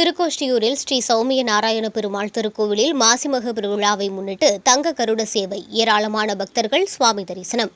திருக்கோஷ்டியூரில் ஸ்ரீ சௌமிய நாராயண பெருமாள் திருக்கோவிலில் மாசிமக பெருவிழாவை முன்னிட்டு தங்க கருட சேவை. ஏராளமான பக்தர்கள் சுவாமி தரிசனம்.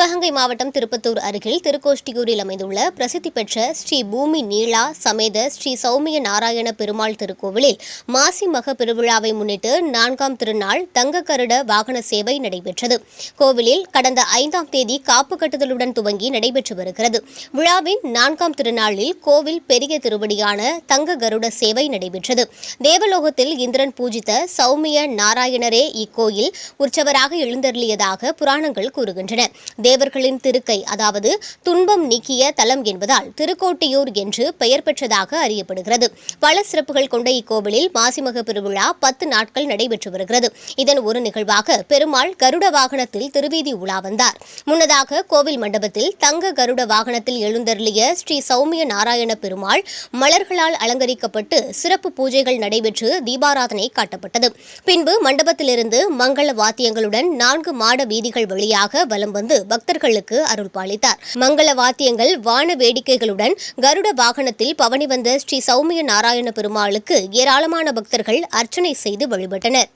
சிவகங்கை மாவட்டம் திருப்பத்தூர் அருகில் திருக்கோஷ்டியூரில் அமைந்துள்ள பிரசித்தி பெற்ற ஸ்ரீ பூமி நீலா சமேத ஸ்ரீ சௌமிய நாராயண பெருமாள் திருக்கோவிலில் மாசி மக பெருவிழாவை முன்னிட்டு நான்காம் திருநாள் தங்க கருட வாகன சேவை நடைபெற்றது. கோவிலில் கடந்த ஐந்தாம் தேதி காப்பு கட்டுதலுடன் துவங்கி நடைபெற்று வருகிறது. விழாவின் நான்காம் திருநாளில் கோவில் பெரிய திருவடியான தங்க கருட சேவை நடைபெற்றது. தேவலோகத்தில் இந்திரன் பூஜித்த சௌமிய நாராயணரே இக்கோயில் உற்சவராக எழுந்தருளியதாக புராணங்கள் கூறுகின்றன. தேவர்களின் திருக்கை அதாவது துன்பம் நீக்கிய தலம் என்பதால் திருக்கோட்டியூர் என்று பெயர் பெற்றதாக அறியப்படுகிறது. பல சிறப்புகள் கொண்ட இக்கோவிலில் மாசிமக பெருவிழா பத்து நாட்கள் நடைபெற்று வருகிறது. இதன் ஒரு நிகழ்வாக பெருமாள் கருட வாகனத்தில் திருவீதி உலா வந்தார். முன்னதாக கோவில் மண்டபத்தில் தங்க கருட வாகனத்தில் எழுந்தருளிய ஸ்ரீ சௌமிய நாராயண பெருமாள் மலர்களால் அலங்கரிக்கப்பட்டு சிறப்பு பூஜைகள் நடைபெற்று தீபாராதனை காட்டப்பட்டது. பின்பு மண்டபத்திலிருந்து மங்கள வாத்தியங்களுடன் நான்கு மாட வீதிகள் வழியாக வலம் வந்து பக்தர்களுக்கு அருள் பாலித்தார் மங்கள வாத்தியங்கள் வான வேடிக்கைகளுடன் கருட வாகனத்தில் பவனி வந்த ஸ்ரீ சௌமிய நாராயண பெருமாளுக்கு ஏராளமான பக்தர்கள் அர்ச்சனை செய்து வழிபட்டனர்.